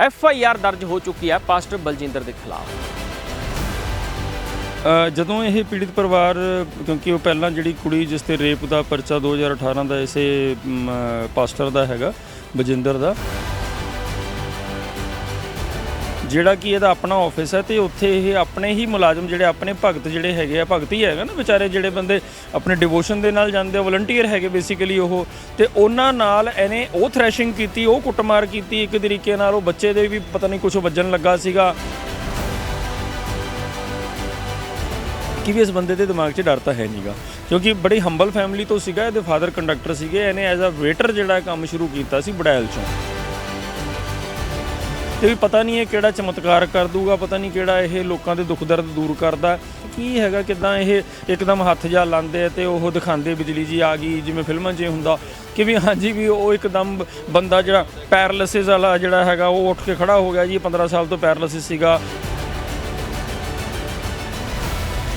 F I R ਦਰਜ ਹੋ ਚੁੱਕੀ ਹੈ ਪਾਸਟਰ ਬਲਜਿੰਦਰ ਦੇ ਖਿਲਾਫ। ਜਦੋਂ ਇਹ ਪੀੜਿਤ ਪਰਿਵਾਰ, ਕਿਉਂਕਿ ਉਹ ਪਹਿਲਾਂ ਜਿਹੜੀ ਕੁੜੀ ਜਿਸ ਤੇ ਰੇਪ ਦਾ ਪਰਚਾ 2018 ਦਾ ਇਸੇ ਪਾਸਟਰ ਦਾ ਹੈਗਾ, ਬਜਿੰਦਰ ਦਾ ਜਿਹੜਾ ਕਿ ਇਹਦਾ ਆਪਣਾ ਆਫਿਸ ਹੈ ਤੇ ਉੱਥੇ ਇਹ ਆਪਣੇ ਹੀ ਮੁਲਾਜ਼ਮ ਜਿਹੜੇ, ਆਪਣੇ ਭਗਤ ਜਿਹੜੇ ਹੈਗੇ ਆ, ਭਗਤ ਹੀ ਹੈਗਾ ਨਾ ਵਿਚਾਰੇ ਜਿਹੜੇ ਬੰਦੇ ਆਪਣੇ ਡਿਵੋਸ਼ਨ ਦੇ ਨਾਲ ਜਾਂਦੇ ਆ ਵਲੰਟੀਅਰ ਹੈਗੇ ਬੇਸਿਕਲੀ ਉਹ। ਤੇ ਉਹਨਾਂ ਨਾਲ ਇਹਨੇ ਉਹ ਥ੍ਰੈਸ਼ਿੰਗ ਕੀਤੀ, ਉਹ ਕੁੱਟਮਾਰ ਕੀਤੀ ਇੱਕ ਤਰੀਕੇ ਨਾਲ, ਉਹ ਬੱਚੇ ਦੇ ਵੀ ਪਤਾ ਨਹੀਂ ਕੁਝ ਵੱਜਣ ਲੱਗਾ ਸੀਗਾ। ਕਿ ਵੀ ਇਸ ਬੰਦੇ ਦੇ ਦਿਮਾਗ 'ਚ ਡਰ ਤਾਂ ਹੈ ਨਹੀਂਗਾ ਕਿਉਂਕਿ ਬੜੀ ਹੰਬਲ ਫੈਮਿਲੀ ਤੋਂ ਸੀਗਾ, ਇਹਦੇ ਫਾਦਰ ਕੰਡਕਟਰ ਸੀਗੇ, ਇਹਨੇ ਐਜ਼ ਅ ਵੇਟਰ ਜਿਹੜਾ ਕੰਮ ਸ਼ੁਰੂ ਕੀਤਾ ਸੀ ਬੜੈਲ 'ਚੋਂ। ਤੇ ਵੀ ਪਤਾ ਨਹੀਂ ਇਹ ਕਿਹੜਾ ਚਮਤਕਾਰ ਕਰ ਦੂਗਾ, ਪਤਾ ਨਹੀਂ ਕਿਹੜਾ ਇਹ ਲੋਕਾਂ ਦੇ ਦੁੱਖ ਦਰਦ ਦੂਰ ਕਰਦਾ। ਕੀ ਹੈਗਾ, ਕਿਦਾਂ ਇਹ ਇੱਕਦਮ ਹੱਥ ਜਾ ਲਾਉਂਦੇ ਆ ਤੇ ਉਹ ਦਿਖਾਉਂਦੇ ਬਿਜਲੀ ਜੀ ਆ ਗਈ, ਜਿਵੇਂ ਫਿਲਮਾਂ 'ਚ ਹੁੰਦਾ ਕਿ ਵੀ ਹਾਂਜੀ ਵੀ ਉਹ ਇੱਕਦਮ ਬੰਦਾ ਜਿਹੜਾ ਪੈਰਾਲਿਸਿਸ ਵਾਲਾ ਜਿਹੜਾ ਹੈਗਾ, ਉਹ ਉੱਠ ਕੇ ਖੜਾ ਹੋ ਗਿਆ ਜੀ 15 ਸਾਲ ਤੋਂ ਪੈਰਾਲਿਸਿਸ ਸੀਗਾ।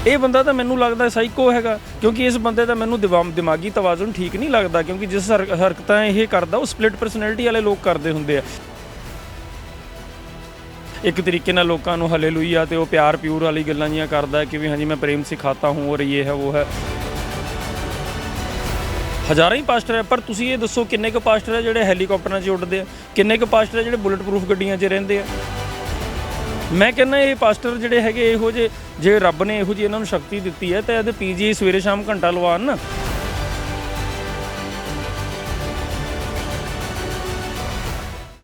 ਇਹ ਬੰਦਾ ਤਾਂ ਮੈਨੂੰ ਲੱਗਦਾ ਸਾਈਕੋ ਹੈਗਾ, ਕਿਉਂਕਿ ਇਸ ਬੰਦੇ ਦਾ ਮੈਨੂੰ ਦਿਵਾ- ਦਿਮਾਗੀ ਤਵਾਜ਼ਨ ਠੀਕ ਨਹੀਂ ਲੱਗਦਾ, ਕਿਉਂਕਿ ਜਿਸ ਹਰ- ਹਰਕਤਾਂ ਇਹ ਕਰਦਾ, ਉਹ ਸਪਲਿਟ ਪਰਸਨੈਲਿਟੀ ਵਾਲੇ ਲੋਕ ਕਰਦੇ ਹੁੰਦੇ ਆ। ਇੱਕ ਤਰੀਕੇ ਨਾਲ ਲੋਕਾਂ ਨੂੰ ਹਲੇਲੂਇਆ ਤੇ ਉਹ ਪਿਆਰ ਪਿਊਰ ਵਾਲੀ ਗੱਲਾਂ ਜੀਆਂ ਕਰਦਾ ਕਿ ਵੀ ਹਾਂਜੀ ਮੈਂ ਪ੍ਰੇਮ ਸਿਖਾਤਾ ਹੂੰ ਔਰ ਇਹ ਹੈ, ਉਹ ਹੈ। ਹਜ਼ਾਰਾਂ ਹੀ ਪਾਸਟਰ ਹੈ, ਪਰ ਤੁਸੀਂ ਇਹ ਦੱਸੋ ਕਿੰਨੇ ਕੁ ਪਾਸਟਰ ਹੈ ਜਿਹੜੇ ਹੈਲੀਕਾਪਟਰਾਂ 'ਚ ਉੱਡਦੇ ਆ? ਕਿੰਨੇ ਕੁ ਪਾਸਟਰ ਹੈ ਜਿਹੜੇ ਬੁਲਟ ਪ੍ਰੂਫ ਗੱਡੀਆਂ 'ਚ ਰਹਿੰਦੇ ਆ? ਮੈਂ ਕਹਿੰਦਾ ਇਹ ਪਾਸਟਰ ਜਿਹੜੇ ਹੈਗੇ ਇਹੋ ਜਿਹੇ, ਜੇ ਰੱਬ ਨੇ ਇਹੋ ਜਿਹੀ ਇਹਨਾਂ ਨੂੰ ਸ਼ਕਤੀ ਦਿੱਤੀ ਹੈ, ਤਾਂ ਇਹਦੇ ਪੀਜੀ ਸਵੇਰੇ ਸ਼ਾਮ ਘੰਟਾ ਲਵਾਉਣ ਨਾ।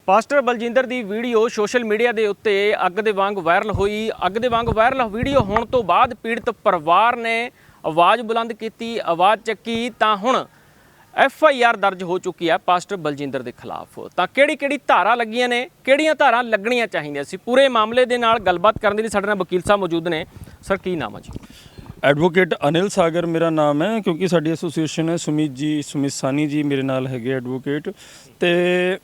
ਪਾਸਟਰ ਬਲਜਿੰਦਰ ਦੀ ਵੀਡੀਓ ਸੋਸ਼ਲ ਮੀਡੀਆ ਦੇ ਉੱਤੇ ਅੱਗ ਦੇ ਵਾਂਗ ਵਾਇਰਲ ਹੋਈ। ਅੱਗ ਦੇ ਵਾਂਗ ਵਾਇਰਲ ਵੀਡੀਓ ਹੋਣ ਤੋਂ ਬਾਅਦ ਪੀੜਤ ਪਰਿਵਾਰ ਨੇ ਆਵਾਜ਼ ਬੁਲੰਦ ਕੀਤੀ, ਆਵਾਜ਼ ਚੱਕੀ ਤਾਂ ਹੁਣ ਐਫ ਆਈ ਆਰ ਦਰਜ ਹੋ ਚੁੱਕੀ ਹੈ ਪਾਸਟਰ ਬਲਜਿੰਦਰ ਦੇ ਖਿਲਾਫ। ਤਾਂ ਕਿਹੜੀ ਕਿਹੜੀ ਧਾਰਾ ਲੱਗੀਆਂ ਨੇ, ਕਿਹੜੀਆਂ ਧਾਰਾ ਲੱਗਣੀਆਂ ਚਾਹੀਦੀਆਂ ਸੀ? ਪੂਰੇ ਮਾਮਲੇ ਦੇ ਨਾਲ ਗੱਲਬਾਤ ਕਰਨ ਦੇ ਲਈ ਸਾਡੇ ਨਾਲ ਵਕੀਲ ਸਾਹਿਬ ਮੌਜੂਦ ਨੇ। ਸਰ, ਕੀ ਨਾਮ ਹੈ ਜੀ? ਐਡਵੋਕੇਟ ਅਨਿਲ ਸਾਗਰ ਮੇਰਾ ਨਾਮ ਹੈ, ਕਿਉਂਕਿ ਸਾਡੀ ਐਸੋਸੀਏਸ਼ਨ ਹੈ। ਸੁਮੀਤ ਜੀ, ਸੁਮਿਤ ਸਾਨੀ ਜੀ ਮੇਰੇ ਨਾਲ ਹੈਗੇ ਐਡਵੋਕੇਟ। ਤੇ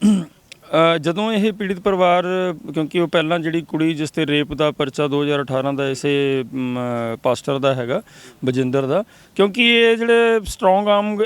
ਜਦੋਂ ਇਹ ਪੀੜਿਤ ਪਰਿਵਾਰ, ਕਿਉਂਕਿ ਉਹ ਪਹਿਲਾਂ ਜਿਹੜੀ ਕੁੜੀ ਜਿਸ ਤੇ ਰੇਪ ਦਾ ਪਰਚਾ 2018 ਦਾ ਇਸੇ ਪਾਸਟਰ ਦਾ ਹੈਗਾ, ਬਜਿੰਦਰ ਦਾ, ਕਿਉਂਕਿ ਇਹ ਜਿਹੜੇ ਸਟਰੋਂਗ ਆਮ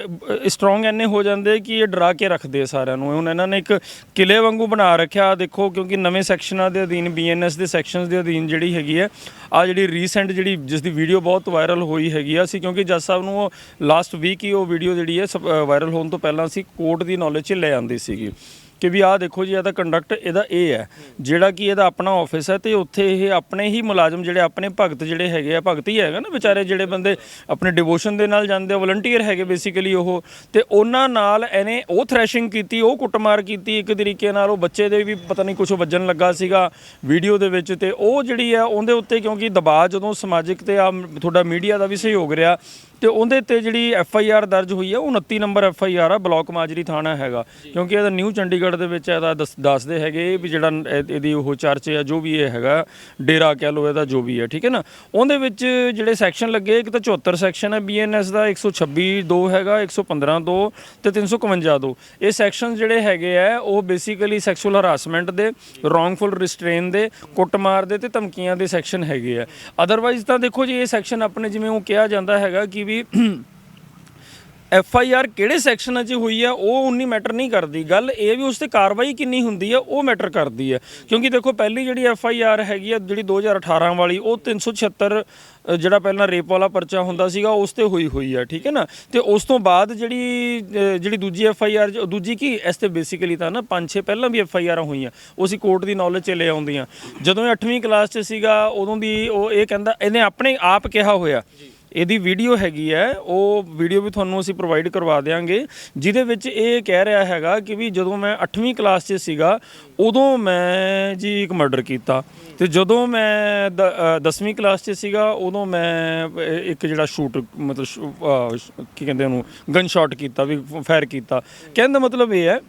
ਸਟਰੋਂਗ ਐਨੇ ਹੋ ਜਾਂਦੇ ਕਿ ਇਹ ਡਰਾ ਕੇ ਰੱਖਦੇ ਸਾਰਿਆਂ ਨੂੰ। ਹੁਣ ਇਹਨਾਂ ਨੇ ਇੱਕ ਕਿਲੇ ਵਾਂਗੂ ਬਣਾ ਰੱਖਿਆ ਦੇਖੋ, ਕਿਉਂਕਿ ਨਵੇਂ ਸੈਕਸ਼ਨਾਂ ਦੇ ਅਧੀਨ ਬੀਐਨਐਸ ਦੇ ਸੈਕਸ਼ਨਸ ਦੇ ਅਧੀਨ ਜਿਹੜੀ ਹੈਗੀ ਹੈ ਆ ਜਿਹੜੀ ਰੀਸੈਂਟ ਜਿਹੜੀ ਜਿਸ ਦੀ ਵੀਡੀਓ ਬਹੁਤ ਵਾਇਰਲ ਹੋਈ ਹੈਗੀ ਆ ਸੀ ਕਿਉਂਕਿ ਜੱਜ ਸਾਹਿਬ ਨੂੰ ਉਹ ਲਾਸਟ ਵੀਕ ਹੀ ਉਹ ਵੀਡੀਓ ਜਿਹੜੀ ਹੈ ਵਾਇਰਲ ਹੋਣ ਤੋਂ ਪਹਿਲਾਂ ਸੀ ਕੋਰਟ ਦੀ ਨੌਲੇਜ 'ਚ ਲੈ ਆਂਦੀ ਸੀਗੀ। ਕਿ ਵੀ ਆਹ ਦੇਖੋ ਜੀ ਇਹਦਾ ਕੰਡਕਟ ਇਹਦਾ ਇਹ ਹੈ। ਜਿਹੜਾ ਕਿ ਇਹਦਾ ਆਪਣਾ ਆਫਿਸ ਹੈ ਤੇ ਉੱਥੇ ਇਹ ਆਪਣੇ ਹੀ ਮੁਲਾਜ਼ਮ ਜਿਹੜੇ, ਆਪਣੇ ਭਗਤ ਜਿਹੜੇ ਹੈਗੇ ਆ, ਭਗਤ ਹੀ ਹੈਗਾ ਨਾ ਵਿਚਾਰੇ ਜਿਹੜੇ ਬੰਦੇ ਆਪਣੇ ਡਿਵੋਸ਼ਨ ਦੇ ਨਾਲ ਜਾਂਦੇ ਆ ਵਲੰਟੀਅਰ ਹੈਗੇ ਬੇਸਿਕਲੀ ਉਹ। ਤੇ ਉਹਨਾਂ ਨਾਲ ਇਹਨੇ ਉਹ ਥ੍ਰੈਸ਼ਿੰਗ ਕੀਤੀ, ਉਹ ਕੁੱਟਮਾਰ ਕੀਤੀ ਇੱਕ ਤਰੀਕੇ ਨਾਲ, ਉਹ ਬੱਚੇ ਦੇ ਵੀ ਪਤਾ ਨਹੀਂ ਕੁਝ ਵੱਜਣ ਲੱਗਾ ਸੀਗਾ ਵੀਡੀਓ ਦੇ ਵਿੱਚ ਤੇ ਉਹ ਜਿਹੜੀ ਆ ਉਹਦੇ ਉੱਤੇ ਕਿਉਂਕਿ ਦਬਾਅ ਜਦੋਂ ਸਮਾਜਿਕ ਤੇ ਆ, ਤੁਹਾਡਾ ਮੀਡੀਆ ਦਾ ਵੀ ਸਹਿਯੋਗ ਰਿਹਾ ਤੇ ਉਹਦੇ ਤੇ ਜਿਹੜੀ ਐਫ ਆਈ ਆਰ ਦਰਜ ਹੋਈ ਹੈ ਉਹ 29 ਨੰਬਰ ਐਫ ਆਈ ਆਰ ਆ ਬਲਾਕ ਮਾਜਰੀ ਥਾਣਾ ਹੈਗਾ। ਕਿਉਂਕਿ ਇਹਦਾ ਨਿਊ ਚੰਡੀਗੜ੍ਹ ਦੇ ਵਿੱਚ ਇਹਦਾ ਦੱਸ- ਦੱਸਦੇ ਹੈਗੇ ਵੀ ਜਿਹੜਾ ਇਹ- ਇਹਦੀ ਉਹ ਚਰਚ ਆ ਜੋ ਵੀ ਇਹ ਹੈਗਾ ਡੇਰਾ ਕਹਿ ਲੋ ਇਹਦਾ ਜੋ ਵੀ ਹੈ ਠੀਕ ਹੈ ਨਾ? ਉਹਦੇ ਵਿੱਚ ਜਿਹੜੇ ਸੈਕਸ਼ਨ ਲੱਗੇ ਇੱਕ ਤਾਂ 74 ਸੈਕਸ਼ਨ ਹੈ ਬੀਐਨਐਸ ਦਾ 126 2 ਹੈਗਾ 115 2 ਤੇ 351 2 ਇਹ ਸੈਕਸ਼ਨ ਜਿਹੜੇ ਹੈਗੇ ਆ ਉਹ ਬੇਸਿਕਲੀ ਸੈਕਸ਼ੂਅਲ ਹਰਾਸਮੈਂਟ ਦੇ ਰੋਂਗਫੁਲ ਰਿਸਟ੍ਰੇਨ ਦੇ ਕੁੱਟਮਾਰ ਦੇ ਤੇ ਧਮਕੀਆਂ ਦੇ ਸੈਕਸ਼ਨ ਹੈਗੇ ਆ। ਅਦਰਵਾਈਜ਼ ਤਾਂ ਦੇਖੋ ਜੀ ਇਹ ਸੈਕਸ਼ਨ ਆਪਣੇ ਜਿਵੇਂ ਉਹ ਕਿਹਾ ਜਾਂਦਾ ਹੈਗਾ ਕਿ ਵੀ ਐਫ ਆਈ ਆਰ ਕਿਹੜੇ ਸੈਕਸ਼ਨਾਂ 'ਚ ਹੋਈ ਆ ਉਹ ਉਨੀ ਮੈਟਰ ਨਹੀਂ ਕਰਦੀ। ਗੱਲ ਇਹ ਵੀ ਉਸ ਤੇ ਕਾਰਵਾਈ ਕਿੰਨੀ ਹੁੰਦੀ ਆ ਉਹ ਮੈਟਰ ਕਰਦੀ ਆ। ਕਿਉਂਕਿ ਦੇਖੋ ਪਹਿਲੀ ਜਿਹੜੀ ਐਫ ਆਈ ਆਰ ਹੈਗੀ ਆ ਜਿਹੜੀ 2018 ਵਾਲੀ ਉਹ 376 ਅ, ਜਿਹੜਾ ਪਹਿਲਾਂ ਰੇਪ ਵਾਲਾ ਪਰਚਾ ਹੁੰਦਾ ਸੀਗਾ ਉਸ ਤੇ ਹੋਈ ਹੋਈ ਆ ਠੀਕ ਹੈ ਨਾ? ਤੇ ਉਸ ਤੋਂ ਬਾਅਦ ਜਿਹੜੀ ਜਿਹੜੀ ਦੂਜੀ ਐਫ ਆਈ ਆਰ ਦੂਜੀ ਕੀ? ਇਸ ਤੇ ਬੇਸਿਕਲੀ ਤਾਂ ਨਾ ਪੰਜ ਛੇ ਪਹਿਲਾਂ ਵੀ ਐਫ ਆਈ ਆਰਾਂ ਹੋਈਆਂ ਉਹ ਅਸੀਂ ਕੋਰਟ ਦੀ ਨੌਲੇਜ 'ਚ ਲੈ ਆਉਂਦੀਆਂ ਜਦੋਂ ਇਹ 8ਵੀਂ ਕਲਾਸ 'ਚ ਸੀਗਾ ਉਦੋਂ ਦੀ ਉਹ ਇਹ ਕਹਿੰਦਾ ਇਹਨੇ ਆਪਣੇ ਆਪ ਕਿਹਾ ਹੋਇਆ। ਇਹਦੀ ਵੀਡੀਓ ਹੈਗੀ ਹੈ, ਉਹ ਵੀਡੀਓ ਵੀ ਤੁਹਾਨੂੰ ਅਸੀਂ ਪ੍ਰੋਵਾਈਡ ਕਰਵਾ ਦੇਵਾਂਗੇ ਜਿਹਦੇ ਵਿੱਚ ਇਹ ਕਹਿ ਰਿਹਾ ਹੈਗਾ ਕਿ ਵੀ ਜਦੋਂ ਮੈਂ 8ਵੀਂ ਕਲਾਸ 'ਚ ਸੀਗਾ, ਉਦੋਂ ਮੈਂ ਜੀ ਇੱਕ ਮਰਡਰ ਕੀਤਾ। ਤੇ ਜਦੋਂ ਮੈਂ 10ਵੀਂ ਕਲਾਸ 'ਚ ਸੀਗਾ, ਉਦੋਂ ਮੈਂ ਇੱਕ ਜਿਹੜਾ ਸ਼ੂਟ ਮਤਲਬ ਸ਼ੂ- ਕੀ ਕਹਿੰਦੇ ਉਹਨੂੰ ਗਨ ਸ਼ਾਟ ਕੀਤਾ, ਵੀ ਫਾਇਰ ਕੀਤਾ। ਕਹਿਣ ਦਾ ਮਤਲਬ ਇਹ ਹੈ